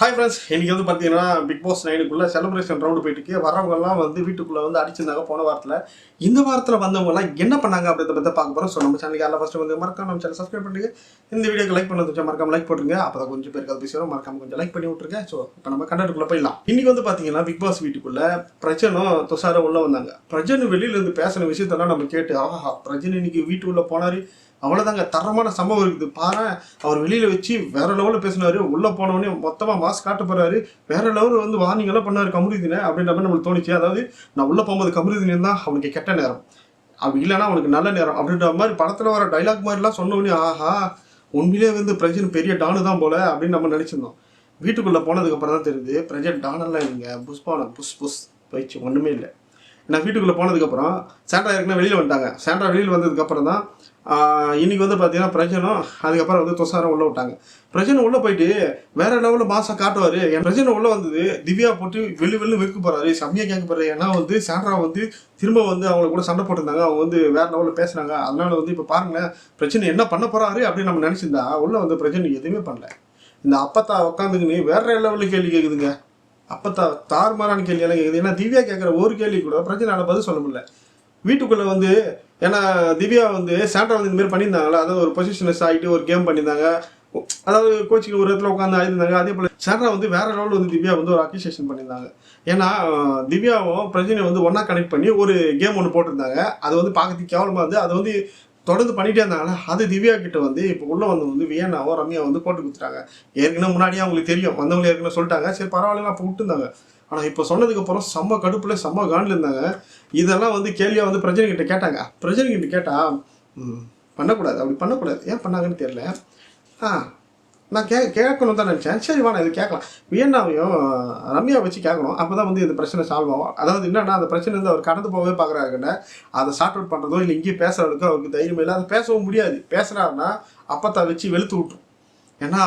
Hi friends இன்னைக்கு வந்து பார்த்தீங்கன்னா பிக் பாஸ் நைனுக்குள்ளே செலிப்ரேஷன் ரவுண்டு போயிட்டு இருக்கு. வந்து வீட்டுக்குள்ளே வந்து அடிச்சிருந்தாங்க போன வாரத்தில். இந்த வாரத்தில் வந்தவங்கலாம் என்ன பண்ணாங்க அப்படின்றத பற்றி பார்க்க போகிறோம் ஸோ நம்ம சேனலுக்கு எல்லாம் ஃபஸ்ட்டு வந்து மறக்காம நம்ம சேனல் சப்ஸ்கிரைப் பண்ணுங்க இந்த வீடியோக்கு லைக் பண்ணது கொஞ்சம் மறக்காம லைக் போட்டுருங்க. அப்போ தான் கொஞ்சம் பேருக்கு அது பேசுகிறோம் மறக்காம கொஞ்சம் லைக் பண்ணி விட்டுருங்க. ஸோ இப்போ நம்ம கண்டென்ட்டுக்குள்ள போயிடலாம். இன்னைக்கு வந்து பார்த்தீங்கன்னா பிக் பாஸ் வீட்டுக்குள்ளே பிரஜனும் துஷாரம் உள்ளே வந்தாங்க. பிரஜன் வெளியிலேருந்து பேசின விஷயத்தெல்லாம் நம்ம கேட்டு ஆஹா பிரஜன் இன்னைக்கு வீட்டுக்குள்ளே போனார். அவ்வளோதாங்க தரமான சம்பவம் இருக்குது. பாரு அவர் வெளியில் வச்சு வேற லெவலில் பேசினார். உள்ளே போனவொடனே மொத்தமாக மாஸ்க் காட்ட போகிறாரு வேற லெவலில் வந்து வார்னிங்கெல்லாம் பண்ணார் பண்ணாரு அப்படின்ற மாதிரி நம்மளுக்கு தோணுச்சு. அதாவது நான் உள்ளே போகும்போது கமருதினன் தான் அவனுக்கு கெட்ட நேரம். அப்படி இல்லைன்னா அவனுக்கு நல்ல நேரம் அப்படின்ற மாதிரி படத்தில் வர டைலாக் மாதிரிலாம் சொன்ன ஆஹா உண்மையிலே வந்து பிரஜன் பெரிய டானு தான் போல அப்படின்னு நம்ம நினச்சிருந்தோம். வீட்டுக்குள்ளே போனதுக்கப்புறம் தான் தெரியுது பிரஜன் டானெல்லாம் இல்லைங்க. புஷ்பான புஷ் புஷ் போயிடுச்சு. ஒன்றுமே இல்லை. நான் வீட்டுக்குள்ளே போனதுக்கப்புறம் சாண்ட்ரா ஏற்கனவே வெளியில் வந்துட்டாங்க. சாண்ட்ரா வெளியில் வந்ததுக்கப்புறம் தான் இன்றைக்கி வந்து பார்த்தீங்கன்னா பிரஜனும் அதுக்கப்புறம் வந்து துஷாரம் உள்ளே விட்டாங்க. பிரஜனை உள்ளே போயிட்டு வேற லெவலில் மாதம் காட்டுவார். என் பிரஜனை உள்ளே வந்தது திவ்யா போட்டு வெளி வெளில வைக்க போகிறாரு செம்மையாக கேட்க போகிறாரு ஏன்னா வந்து சாண்ட்ரா வந்து திரும்ப வந்து அவங்க கூட சண்டை போட்டிருந்தாங்க. அவங்க வந்து வேற லெவலில் பேசுனாங்க. அதனால வந்து இப்போ பாருங்களேன் பிரச்சனை என்ன பண்ண போகிறாரு அப்படின்னு நம்ம நினச்சிருந்தா உள்ளே வந்து பிரச்சனை எதுவுமே பண்ணல. இந்த அப்பத்தா உட்காந்துக்கின்னு வேற லெவலில் கேள்வி கேட்குதுங்க அப்பத்தா தாறுமாறான கேள்வி. எல்லாம் கேட்குது ஏன்னா திவ்யா கேட்குற ஒரு கேள்வி கூட பிரச்சனை பதில் சொல்ல முடியல. வீட்டுக்குள்ளே வந்து ஏன்னா திவ்யா வந்து சாண்டா வந்து இந்தமாரி பண்ணியிருந்தாங்களா அதாவது ஒரு பொசிஷனஸ் ஆகிட்டு ஒரு கேம் பண்ணியிருந்தாங்க. அதாவது கோச்சிங் ஒரு இடத்துல உட்காந்து ஆயிருந்தாங்க அதே போல் சாண்ட்ரா வந்து வேற லெவலில் வந்து திவ்யா வந்து ஒரு அக்யூசியேஷன் பண்ணியிருந்தாங்க. ஏன்னா திவ்யாவும் பிரஜினை வந்து ஒன்றா கனெக்ட் பண்ணி ஒரு கேம் ஒன்று போட்டிருந்தாங்க. அது வந்து பார்க்கறதுக்கு கேவலமாக இருந்து அது வந்து தொடர்ந்து பண்ணிட்டே இருந்தாங்களா அது திவ்யா கிட்ட வந்து இப்போ உள்ள வந்து வந்து வியன்னாவோ ரம்யா வந்து போட்டு கொடுத்துட்டாங்க. ஏற்கனவே முன்னாடியே அவங்களுக்கு தெரியும். வந்தவங்க ஏற்கனவே சொல்லிட்டாங்க. சரி பரவாயில்ல அப்போ விட்டுருந்தாங்க ஆனால் இப்போ சொன்னதுக்கு அப்புறம் செம்ம கடுப்பில் செம்ம காண்டில் இருந்தாங்க. இதெல்லாம் வந்து கேள்வியாக வந்து பிரஜனை கிட்ட கேட்டாங்க. பிரஜனை கிட்ட கேட்டா ம், பண்ணக்கூடாது. அப்படி பண்ணக்கூடாது. ஏன் பண்ணாங்கன்னு தெரியல. ஆ நான் கே கேட்கணும் தான் நினச்சேன். சரி வா நான் இது கேட்கலாம். வியன்னாவையும் ரம்யா வச்சு கேட்கணும். அப்போ தான் வந்து இந்த பிரச்சனை சால்வ் ஆகும். அதாவது என்னென்னா அந்த பிரச்சனை வந்து அவர் கடந்து போகவே பார்க்குறாருக்குன்னா அதை ஷார்ட் அவுட் பண்ணுறதோ இல்லை இங்கேயே பேசுறதுக்கோ அவருக்கு தைரியம் இல்லை. அதை பேசவும் முடியாது. பேசுனாருன்னா அப்பத்தா வச்சு வெளுத்து விட்டுரும். ஏன்னா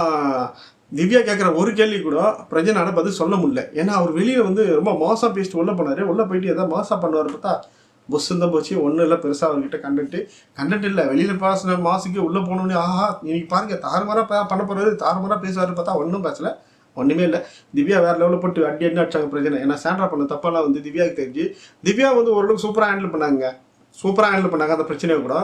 திவ்யா கேட்குற ஒரு கேள்வி கூட பிரஜனால பதில் சொல்ல முடியல. ஏன்னா அவர் வெளியில் வந்து ரொம்ப மோசம் பேசிட்டு உள்ளே போனார். உள்ளே போயிட்டு எதாவது மோசம் பண்ணுவார் பார்த்தா புஸ்ஸு தான் போச்சு ஒன்றும் இல்லை பெருசாக அவர்கிட்ட கண்டென்ட்டு கண்டென்ட் இல்லை வெளியில் பேசின மாசுக்கு உள்ளே போனோன்னே ஆஹா இன்னைக்கு பாருங்க தாறுமாறாக பண்ண போகிறது தாறுமாறாக பேசுவார் பார்த்தா ஒன்றும் பேசல. ஒன்றுமே இல்லை. திவ்யா வேறு லெவலில் போட்டு அடி அடி அடிச்சாங்க பிரச்சனை. ஏன்னா சாண்ட்ரா பண்ண தப்பெல்லாம் வந்து திவ்யாவுக்கு தெரிஞ்சு திவ்யா வந்து ஓரளவுக்கு சூப்பராக ஹேண்டில் பண்ணாங்க. சூப்பராக ஹேண்டில் பண்ணாங்க அந்த பிரச்சனையை கூட.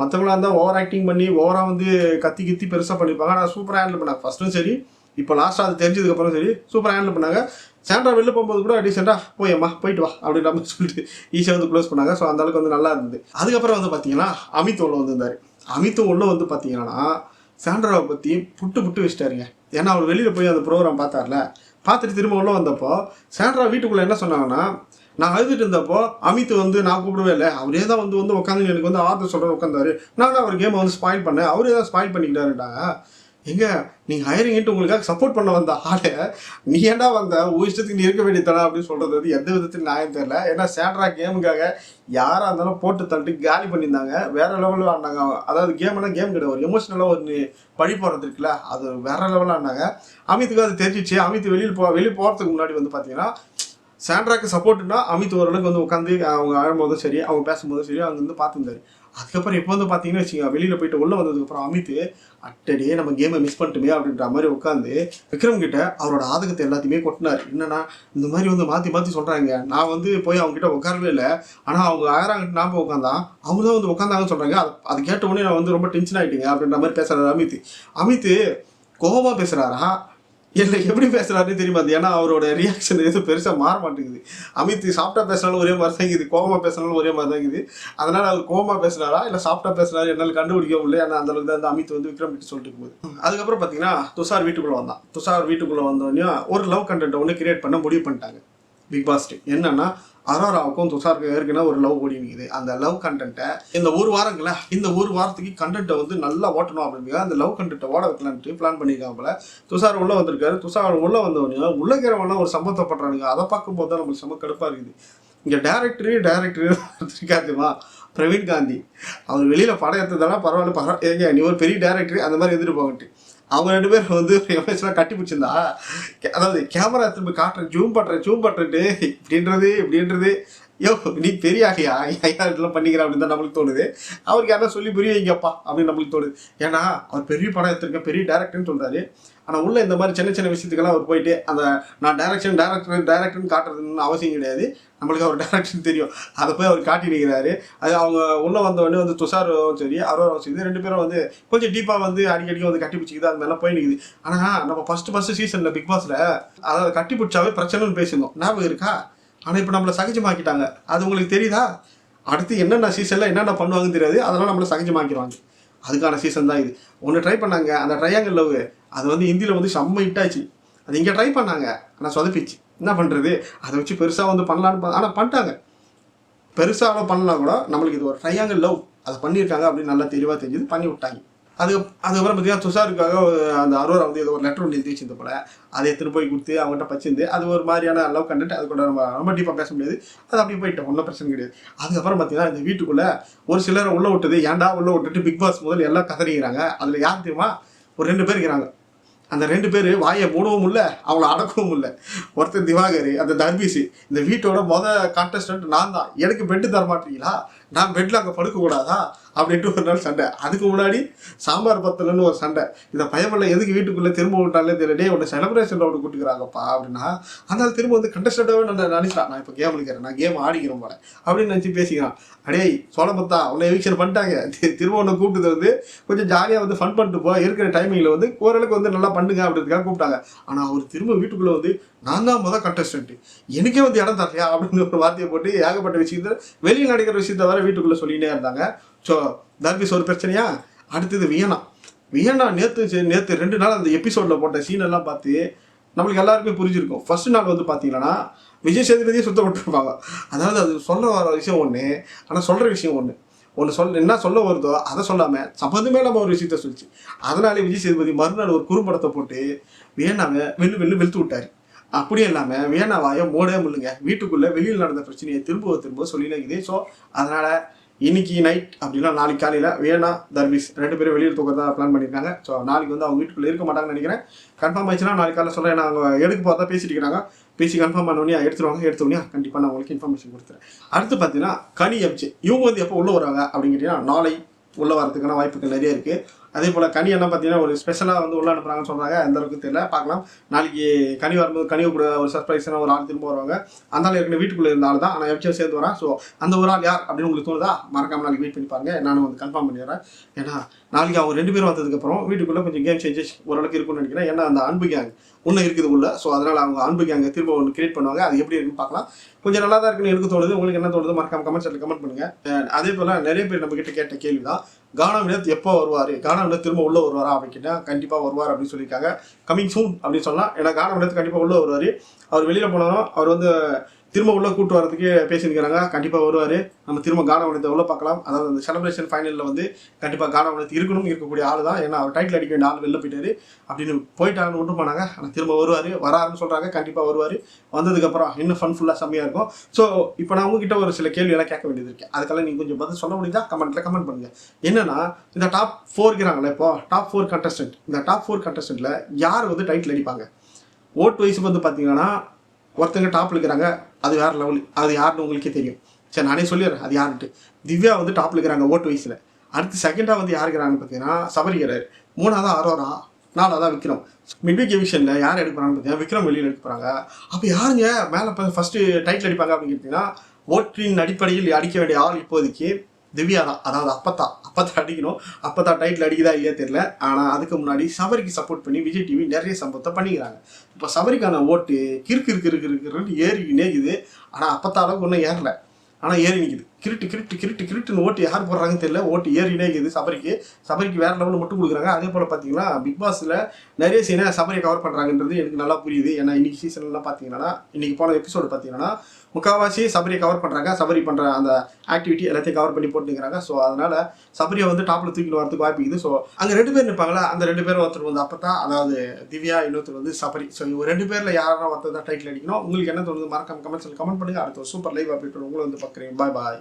மற்றவங்களா இருந்தால் ஓவர் ஆக்டிங் பண்ணி ஓவராக வந்து கத்தி கித்தி பெருசாக பண்ணியிருப்பாங்க ஆனால் சூப்பராக ஹேண்டில் பண்ணாங்க. ஃபஸ்ட்டும் சரி இப்போ லாஸ்ட்டாக அது தெரிஞ்சதுக்கப்புறம் சரி சூப்பராக ஹேண்டில் பண்ணாங்க. சாண்ட்ரா வெளில போகும்போது கூட டீசெண்டாக போயம்மா போயிட்டு வா அப்படின்ற மாதிரி சொல்லிட்டு ஈஸியாக வந்து க்ளோஸ் பண்ணாங்க. ஸோ அந்த அளவுக்கு வந்து நல்லா இருந்தது. அதுக்கப்புறம் வந்து பார்த்தீங்கன்னா அமித் உள்ள வந்திருந்தார். அமித் உள்ள வந்து பார்த்தீங்கன்னா சாண்ட்ராவை பற்றி புட்டு புட்டு வச்சிட்டாருங்க. ஏன்னா அவர் வெளியில் போய் அந்த ப்ரோக்ராம் பார்த்தார்ல. பார்த்துட்டு திரும்ப உள்ள வந்தப்போ சாண்ட்ரா வீட்டுக்குள்ளே என்ன சொன்னாங்கன்னா நான் அழுதுட்டு இருந்தப்போ அமித் வந்து நான் கூப்பிடவே இல்லை. அவரே தான் வந்து வந்து உட்காந்து எனக்கு வந்து ஆர்டர் சொல்கிற உட்காந்தாரு நானும் அவர் கேமை வந்து ஸ்பாயில் பண்ணேன். அவரே தான் ஸ்பாயில் பண்ணிக்கிட்டாருட்டாங்க எங்க? நீங்கள் ஹையரிங்கிட்டு உங்களுக்காக சப்போர்ட் பண்ண வந்த ஆளை நீ ஏண்டா வந்த? உன் இஷ்டத்துக்கு நீ இருக்க வேண்டியதானா அப்படின்னு சொல்கிறது வந்து எந்த விதத்தில் நியாயம் தெரியல. ஏன்னா சேட்ரா கேமுக்காக யாராக இருந்தாலும் போட்டு தள்ளிட்டு காலி பண்ணியிருந்தாங்க. வேற லெவலில் ஆடினாங்க. அதாவது கேம்னா கேம் கிடையாது. ஒரு எமோஷனலாக ஒரு பழி போடுறது இருக்குல்ல அது வேற லெவலில் ஆடினாங்க. அமித்துக்கு அது தெரிஞ்சிச்சு. அமித் வெளியில் போ வெளியே போகிறதுக்கு முன்னாடி வந்து பார்த்தீங்கன்னா சாண்ட்ராக்கு சப்போர்ட்னா அமித் ஓரளவுக்கு வந்து உட்காந்து அவங்க ஆழும்போதும் சரி அவங்க பேசும்போதும் சரி அவங்க வந்து பார்த்துருந்தாரு அதுக்கப்புறம் இப்போ வந்து பார்த்தீங்கன்னா வச்சுங்க வெளியில் போயிட்டு உள்ளே வந்ததுக்கப்புறம் அமித் அட்டடியே நம்ம கேமை மிஸ் பண்ணிட்டுமே அப்படின்ற மாதிரி உட்காந்து விக்ரம் கிட்ட அவரோட ஆதகத்தை எல்லாத்தையுமே கொட்டினார். என்னன்னா இந்த மாதிரி வந்து மாற்றி மாற்றி சொல்கிறாங்க நான் வந்து போய் அவங்க கிட்ட உட்காரவே இல்லை. ஆனால் அவங்க ஆயிரம் நான் போய் உட்காந்தான் அவங்க தான் வந்து உட்காந்தாங்கன்னு சொல்கிறாங்க அது அது கேட்ட உடனே நான் வந்து ரொம்ப டென்ஷன் ஆகிட்டீங்க அப்படின்ற மாதிரி பேசுகிறாரு அமித். அமித் கோபமாக பேசுகிறாரா இல்லை எப்படி பேசுகிறாருன்னு தெரியுமா? ஏன்னா அவரோட ரியாக்ஷன் எதுவும் பெருசாக மாற மாட்டேங்குது. அமித் சாப்பிட்டா பேசினாலும் ஒரே மாதிரி தான் இருக்குது கோவமாக பேசினாலும் ஒரே மாதிரி தான் இருக்குது. அதனால் அவர் கோவமாக பேசுனாரா இல்லை சாப்பிட்டா பேசுனாரு என்னால் கண்டுபிடிக்க முடியல ஏன்னா அந்த அளவுக்கு தான் அந்த அமித் வந்து விக்ரம் கிட்ட சொல்லிட்டு போகுது அதுக்கப்புறம் பார்த்தீங்கன்னா துஷார் வீட்டுக்குள்ளே வந்தான். துஷார் வீட்டுக்குள்ளே வந்தோடனே ஒரு லவ் கண்டென்ட் ஒன்று கிரியேட் பண்ண முடிவு பண்ணிட்டாங்க. பிக் பாஸ் என்னன்னா அரோராவுக்கும் துஷாருக்கும் ஏற்கனவே ஒரு லவ் ஓடி அந்த லவ் கண்டென்ட்டை இந்த ஒரு வாரங்கள இந்த ஒரு வாரத்துக்கு கண்டென்ட்டை வந்து நல்லா ஓட்டணும் அப்படிங்கிற அந்த லவ் கண்டென்ட்டை ஓட வைக்கலான்ட்டு பிளான் பண்ணியிருக்காங்க போல துஷார் உள்ளே வந்திருக்காரு. துஷார் உள்ளே வந்தவொடனே உள்ளக்கிறவங்களாம் ஒரு சம்பந்தப்படுறானுங்க அதை பார்க்கும்போது தான் நம்மளுக்கு செம்ம கடுப்பாக இருக்குது. இங்கே டேரக்டரு டேரக்டரு இருக்காதுமா பிரவீன் காந்தி. அவர் வெளியில் படம் எடுத்ததெல்லாம் பரவாயில்ல பரவாயில்ல ஏங்க நீ ஒரு பெரிய டேரக்டர் அந்த மாதிரி எதிர்த்து அவங்க ரெண்டு பேரும் வந்து எம்எஸ்லாம் கட்டி பிடிச்சிருந்தா. கே- அதாவது கேமரா திரும்ப காட்டுறேன் ஜூம் பண்ணுறேன் ஜூம் பண்ணுறேன்ட்டு இப்படின்றது இப்படின்றது. யோ நீ பெரிய ஆகையா ஐயா இதெல்லாம் பண்ணிக்கிற அப்படின்னு தான் நம்மளுக்கு தோணுது. அவருக்கு யாரும் சொல்லி புரிய வைங்கப்பா அப்படின்னு நம்மளுக்கு தோணுது. ஏன்னா அவர் பெரிய படம் எடுத்திருக்க பெரிய டேரக்டர்னு சொல்றாரு. ஆனால் உள்ள இந்த மாதிரி சின்ன சின்ன விஷயத்துக்கெல்லாம் அவர் போயிட்டு அந்த நான் டேரக்ஷன் டேரக்டர் டேரக்டர்னு காட்டுறதுன்னு அவசியம் கிடையாது. நம்மளுக்கு அவர் டேரக்ஷன் தெரியும். அதை போய் அவர் காட்டி நிற்கிறாரு அது அவங்க உள்ளே வந்த உடனே வந்து துஷாரும் சரி அரோராவும் சரி ரெண்டு பேரும் வந்து கொஞ்சம் டீப்பாக வந்து அடிக்கடி வந்து கட்டி பிடிச்சிக்கிது. அது மாதிரிலாம் போய் நிற்குது ஆனால் நம்ம ஃபஸ்ட்டு ஃபஸ்ட்டு சீசனில் பிக் பாஸில் அதாவது கட்டி பிடிச்சாவே பிரச்சனைன்னு பேசியிருந்தோம். ஞாபகம் இருக்கா? ஆனால் இப்போ நம்மளை சகஜமாக்கிட்டாங்க. அது உங்களுக்கு தெரியுதா? அடுத்து என்னென்ன சீசனில் என்னென்ன பண்ணுவாங்கன்னு தெரியாது. அதெல்லாம் நம்மளை சகஜமாக்கிடுவாங்க அதுக்கான சீசன் தான் இது. ஒன்று ட்ரை பண்ணாங்க. அந்த ட்ரையாங்கல் லவ் அது வந்து ஹிந்தியில் வந்து செம்ம ஹிட்டாச்சு அது இங்கே ட்ரை பண்ணாங்க. ஆனால் சொதப்பிச்சு. என்ன பண்ணுறது அதை வச்சு பெருசாக வந்து பண்ணலான்னு ஆனால் பண்ணிட்டாங்க. பெருசாக பண்ணலாம் கூட நம்மளுக்கு இது ஒரு ட்ரையாங்கல் லவ் அதை பண்ணியிருக்காங்க அப்படின்னு நல்லா தெளிவாக தெரிஞ்சது. பண்ணி விட்டாங்க அது அதுக்கப்புறம் பார்த்தீங்கன்னா துஷாருக்காக அந்த அரோரா வந்து ஏதோ ஒரு லெட்டர் ஒன்று எழுதி வச்சிருந்த போல. அதை எடுத்துகிட்டு போய் கொடுத்து அவங்ககிட்ட பச்சிருந்து அது ஒரு மாதிரியான லவ் கண்டென்ட் அது கூட நம்ம ரொம்ப டீப்பாக பேச முடியாது. அது அப்படியே போயிட்டோம் ஒன்றும் பிரச்சனை கிடையாது. அதுக்கப்புறம் பார்த்தீங்கன்னா இந்த வீட்டுக்குள்ளே ஒரு சிலரை உள்ளே விட்டது ஏன்டா உள்ளே விட்டுட்டு பிக் பாஸ் முதல் எல்லாம் கதறிக்கிறாங்க. அதில் யார் தெரியுமா? ஒரு ரெண்டு பேர் இருக்கிறாங்க. அந்த ரெண்டு பேர் வாயை மூடவும் இல்லை அவங்கள அடக்கவும் இல்லை. ஒருத்தர் திவாகர் அந்த தர்பீஸு இந்த வீட்டோட மொதல் கான்டெஸ்டன்ட் நான் தான். எனக்கு பெட்டு தர மாட்டீங்களா நான் பெட்டில் அங்கே படுக்கக்கூடாதா? அப்படின்ட்டு ஒரு நாள் சண்டை. அதுக்கு முன்னாடி சாம்பார் பத்தலன்னு ஒரு சண்டை. இந்த பயமில்ல எதுக்கு வீட்டுக்குள்ளே திரும்ப விட்டாலே தெரியல. டே உன்னை செலிப்ரேஷன் ரவுண்டு கூட்டுக்கிறாங்கப்பா அப்படின்னா அதனால திரும்ப வந்து கண்டஸ்டண்டாகவே நான் நினைச்சா நான் இப்போ கேம் விളിக்கிறேன் நான் கேம் ஆடிக்கிறேன் போல அப்படின்னு நினச்சி பேசிக்கிறான். அடே சோழபத்தா அவனை எவிக்ஷன் பண்ணிட்டாங்க. திரும்ப ஒன்று கூப்பிட்டது வந்து கொஞ்சம் ஜாலியாக வந்து ஃபன் பண்ணிட்டு போ. இருக்கிற டைமிங்கில் வந்து ஓரளவுக்கு வந்து நல்லா பண்ணுங்க அப்படின்றதுக்காக கூப்பிட்டாங்க. ஆனால் அவர் திரும்ப வீட்டுக்குள்ளே வந்து நான் தான் முதல் கண்டஸ்டன்ட் எனக்கே வந்து இடம் தரலையா? அப்படின்னு ஒரு வார்த்தையை போட்டு ஏகப்பட்ட விஷயத்த வெளியில் நடக்கிற விஷயத்த வர வீட்டுக்குள்ளே சொல்லிகிட்டே இருந்தாங்க. ஸோ தர்பிஸ் ஒரு பிரச்சனையா? அடுத்தது வியனா வியனா நேற்று நேற்று ரெண்டு நாள் அந்த எபிசோடில் போட்ட சீன் எல்லாம் பார்த்து நம்மளுக்கு எல்லாருக்குமே புரிஞ்சிருக்கும். ஃபர்ஸ்ட் நாள் வந்து பார்த்தீங்கன்னா விஜய் சேதுபதியே சுத்த விட்டுருப்பாங்க. அதாவது அது சொல்ல வர விஷயம் ஒன்று ஆனால் சொல்கிற விஷயம் ஒன்று ஒன்று சொல் என்ன சொல்ல வருதோ அதை சொல்லாமல் சம்மந்தமே நம்ம ஒரு விஷயத்த சொல்லிச்சு. அதனாலே விஜய் சேதுபதி மறுநாள் ஒரு குறும்படத்தை போட்டு வேணாங்க வெள்ளு வெள்ளு வெளுத்து விட்டார். அப்படியும் இல்லாமல் வேணா வாயை மூடவே முடியலங்க. வீட்டுக்குள்ளே வெளியில் நடந்த பிரச்சனையை திரும்ப திரும்ப சொல்லினே இருக்குது. ஸோ அதனால் இன்னைக்கு நைட் அப்படின்னா நாளைக்கு காலையில் வேணா தர்பிஸ் ரெண்டு பேரும் வெளியில் தூக்கிறதா பிளான் பண்ணியிருக்காங்க ஸோ நாளைக்கு வந்து அவங்க வீட்டுக்குள்ளே இருக்க மாட்டாங்கன்னு நினைக்கிறேன். கன்ஃபார்ம் ஆயிடுச்சுன்னா நாளைக்கு காலையில் சொல்கிறேன் அவங்க எடுக்க பார்த்தா பேசிட்டு இருக்கிறாங்க பேசி கன்ஃபார்ம் பண்ண எடுத்துருவாங்க. எடுத்த கண்டிப்பாக நான் உங்களுக்கு இன்ஃபர்மேஷன் கொடுத்துறேன். அடுத்து பார்த்தீங்கன்னா கனி எம்ஜி. இவங்க வந்து எப்போ உள்ள வராங்க அப்படின்னு கேட்டிங்கன்னா நாளை உள்ள வரதுக்கான வாய்ப்புகள் நிறைய இருக்குது அதே போல் கனி என்ன பார்த்தீங்கன்னா ஒரு ஸ்பெஷலாக வந்து உள்ள அனுப்புறாங்கன்னு சொல்கிறாங்க எந்த அளவுக்கு தெரியல. பார்க்கலாம். நாளைக்கு கனி வரும்போது கனிவு கூட ஒரு சர்ப்ரைஸ்னா ஒரு ஆள் திரும்ப வருவாங்க. அந்த ஆள் ஏற்கனவே வீட்டுக்குள்ளே இருந்த ஆள் தான். ஆனால் எம்ஜிஆர் சேர்ந்து வரேன். ஸோ அந்த ஒரு ஆள் யார் அப்படின்னு உங்களுக்கு தோணுதா? மறக்காம நாளைக்கு வெயிட் பண்ணி பாருங்க. நானும் வந்து கன்ஃபார்ம் பண்ணிடுறேன். ஏன்னா நாளைக்கு அவங்க ரெண்டு பேரும் வந்ததுக்கப்புறம் வீட்டுக்குள்ளே கொஞ்சம் கேம் சேஞ்சஸ் ஓரளவுக்கு இருக்கும்னு நினைக்கிறேன். ஏன்னா அந்த அன்பு கேங் ஒன்று இருக்குது உள்ள. ஸோ அதனால் அவங்க அன்பு கேங்க திரும்ப ஒன்று கிரியேட் பண்ணுவாங்க. அது எப்படி இருக்குன்னு பார்க்கலாம். கொஞ்சம் நல்லா தான் இருக்குன்னு எனக்கு தோணுது. உங்களுக்கு என்ன தோணுது மறக்காம கமெண்ட் கமெண்ட் பண்ணுங்கள் அதே போல் நிறைய பேர் நம்மக்கிட்ட கேட்ட கேள்வி தான் கானா வினத் எப்போ வருவார்? கானா வினத் திரும்ப உள்ளே வருவாரா அப்படின்னா கேட்டால் கண்டிப்பாக வருவார் அப்படின்னு சொல்லியிருக்காங்க. கமிங் சூன் அப்படின்னு சொன்னால் ஏன்னா கானா வினத் கண்டிப்பாக உள்ளே வருவார். அவர் வெளியில் போனாலும் அவர் வந்து திரும்ப உள்ள கூட்டு வரதுக்கு பேசியிருக்கிறாங்க. கண்டிப்பாக வருவார். நம்ம திரும்ப கான வினத்தை உள்ள பார்க்கலாம். அதாவது அந்த செலிப்ரேஷன் ஃபைனலில் வந்து கண்டிப்பாக கான வினத் இருக்கணும் இருக்கக்கூடிய ஆள் தான் ஏன்னா அவர் டைட்டில் அடிக்க வேண்டிய ஆள் வெளில போயிட்டாரு. அப்படின்னு போயிட்டாங்கன்னு ஒன்று போனாங்க ஆனால் திரும்ப வருவார். வராருன்னு சொல்கிறாங்க கண்டிப்பாக வருவார். வந்ததுக்கப்புறம் இன்னும் ஃபன் ஃபுல்லாக செம்மையாக இருக்கும். ஸோ இப்போ நான் உங்ககிட்ட ஒரு சில கேள்வியெல்லாம் கேட்க வேண்டியது இருக்கேன் அதுக்கெல்லாம் நீங்கள் கொஞ்சம் பதில் சொல்ல முடியுதா? கமெண்ட்டில் கமெண்ட் பண்ணுங்கள் என்னன்னா இந்த டாப் ஃபோர் இருக்கிறாங்களே இப்போ டாப் ஃபோர் கண்டஸ்டன்ட் இந்த டாப் ஃபோர் கண்டஸ்டன்ட்டில் யார் வந்து டைட்டில் அடிப்பாங்க? ஓட் வைஸ் வந்து பார்த்தீங்கன்னா ஒருத்தங்க டாப்பில் இருக்கிறாங்க அது வேற லெவல் அது யாருன்னு உங்களுக்கே தெரியும். சரி நானே சொல்லிடுறேன் அது யாருன்ட்டு. திவ்யா வந்து டாப்பில் இருக்கிறாங்க ஓட்டு வயசில். அடுத்து செகண்டாக வந்து யார் இருக்கிறாங்கன்னு பார்த்தீங்கன்னா சபரிகிறார் மூணாவது அரோரா நாலாவதா விக்ரம். மிட்விக் எவிஷனில் யார் எடுக்கிறாங்கன்னு பார்த்தீங்கன்னா விக்ரம் வெளியில் எடுக்கிறாங்க அப்போ யாருங்க மேலே இப்போ ஃபஸ்ட்டு டைட்டில் அடிப்பாங்க அப்படின்னு கேட்டிங்கன்னா ஓட்டின் அடிப்படையில் அடிக்க வேண்டிய ஆள் இப்போதைக்கு திவ்யா தான். அதாவது அப்பத்தா. அப்பத்தா அடிக்கணும். அப்பத்தா டைட்டில் அடிக்குதா இல்லையா தெரியல. ஆனால் அதுக்கு முன்னாடி சபரிக்கு சப்போர்ட் பண்ணி விஜய் டிவி நிறைய சம்பவத்தை பண்ணிக்கிறாங்க. இப்போ சபரிக்கான ஓட்டு கிறுக்கு இருக்கு இருக்கு இருக்குன்னு ஏறிக்கினே இருக்குது. ஆனால் அப்பத்தா அளவுக்கு ஒன்றும் ஏறல. ஆனால் ஏறி நிற்குது கிரிட்டு கிரிட்டு கிரிட்டு கிருட்டுன்னு ஓட்டு யார் போடுறாங்கன்னு தெரியல. ஓட்டு ஏறினே இருக்குது சபரிக்கு. சபரிக்கு வேற லெவலில் மட்டும் கொடுக்குறாங்க. அதே போல் பார்த்தீங்கன்னா பிக் பாஸில் நிறைய சீனை சபரியை கவர் பண்ணுறாங்கன்றது எனக்கு நல்லா புரியுது. ஏன்னா இன்றைக்கி சீசன்லாம் பார்த்தீங்கன்னா இன்றைக்கி போன எபிசோடு பார்த்தீங்கன்னா முக்கால்வாசி சபரியை கவர் பண்ணுறாங்க சபரி பண்ணுற அந்த ஆக்டிவிட்டி எல்லாத்தையும் கவர் பண்ணி போட்டுக்கிறாங்க. ஸோ அதனால் சபரியை வந்து டாப்பில் தூக்கிட்டு வரதுக்கு வாய்ப்பு இருக்குது. ஸோ அங்கே ரெண்டு பேர் நிற்பாங்களா அந்த ரெண்டு பேரும் ஒருத்தர் வந்து அப்போ தான் அதாவது திவ்யா இன்னொருத்தர் வந்து சபரி. ஸோ இவங்க ரெண்டு பேரில் யாராவது ஒருத்தர் தான் டைட்டில் அடிக்கணும். உங்களுக்கு என்ன தோணுது? மறக்காம கமெண்ட்ஸில் கமெண்ட் பண்ணுங்க. அடுத்த ஒரு சூப்பர் லைவ் அப்டேட் உங்களை வந்து பார்க்குறேன். பாய் பாய்